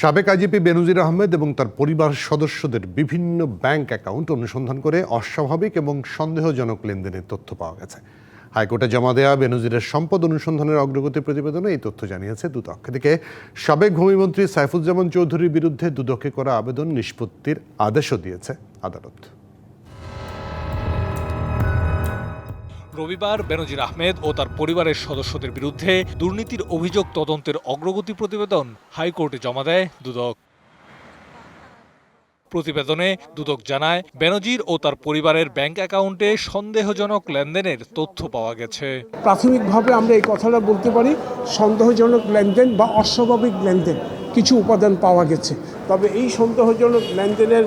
সাবেক আইজিপি বেনজির আহমেদ এবং তার পরিবার সদস্যদের বিভিন্ন ব্যাংক অ্যাকাউন্ট অনুসন্ধান করে অস্বাভাবিক এবং সন্দেহজনক লেনদেনের তথ্য পাওয়া গেছে। হাইকোর্টে জমা দেওয়া বেনজিরের সম্পদ অনুসন্ধানের অগ্রগতি প্রতিবেদনে এই তথ্য জানিয়েছে দুদক এদিকে সাবেক ভূমিমন্ত্রী সাইফুজ্জামান চৌধুরীর বিরুদ্ধে দুদকে করা আবেদন নিষ্পত্তির আদেশও দিয়েছে আদালত। রবিবার বেনজির আহমেদ ও তার পরিবারের সদস্যদের বিরুদ্ধে দুর্নীতির অভিযোগ তদন্তের অগ্রগতি প্রতিবেদন হাইকোর্টে জমা দেয় দুদক। প্রতিবেদনে দুদক জানায়, বেনজির ও তার পরিবারের ব্যাংক অ্যাকাউন্টে সন্দেহজনক লেনদেনের তথ্য পাওয়া গেছে। প্রাথমিকভাবে আমরা এই কথাটা বলতে পারি, সন্দেহজনক লেনদেন বা অস্বাভাবিক লেনদেন কিছু উপাদান পাওয়া গেছে। তবে এই সন্দেহজনক লেনদেনের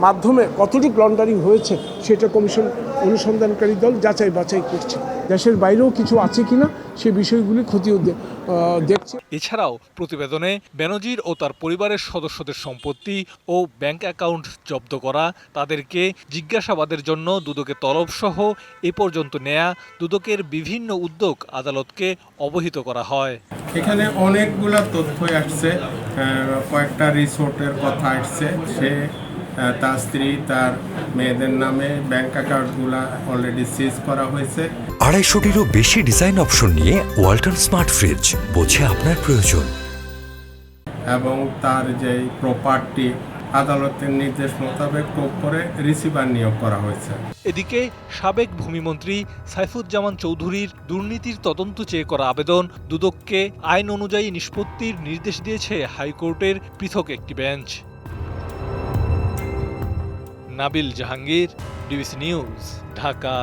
মাধ্যমে কতটুকু লন্ডারিং হয়েছে সেটা কমিশন অনুসন্ধানকারী দল যাচাই বাছাই করছে। দেশের বাইরেও কিছু আছে কিনা সে বিষয়গুলি খতিয়ে দে- দেখছে। এছাড়াও প্রতিবেদনে ব্যানজির ও তার পরিবারের সদস্যদের সম্পত্তি ও ব্যাংক অ্যাকাউন্ট জব্দ করা তাদেরকে জিজ্ঞাসাবাদের জন্য দুদকে তলব সহ এ পর্যন্ত নেয়া দুদকের বিভিন্ন উদ্যোগ আদালতকে অবহিত করা হয়। এখানে অনেকগুলা তথ্যই আসছে কয়েকটা রিসোর্টের কথা আসছে। সে তার স্ত্রী তার মেয়েদের নামে ব্যাংক অ্যাকাউন্টগুলা অলরেডি সিজ করা হয়েছে। আড়াইশোটিরও বেশি ডিজাইন অপশন নিয়ে ওয়াল্টন স্মার্ট ফ্রিজ বোঝে আপনার প্রয়োজন। এবং তার যে প্রপার্টি আদালতের নির্দেশ মোতাবেক কোপ করে রিসিভার নিয়োগ করা হয়েছে। এদিকে সাবেক ভূমিমন্ত্রী সাইফুজ্জামান চৌধুরীর দুর্নীতির তদন্ত চেয়ে করা আবেদন দুদককে আইন অনুযায়ী নিষ্পত্তির নির্দেশ দিয়েছে হাইকোর্টের পৃথক একটি bench. Nabil Jahangir DBC news Dhaka.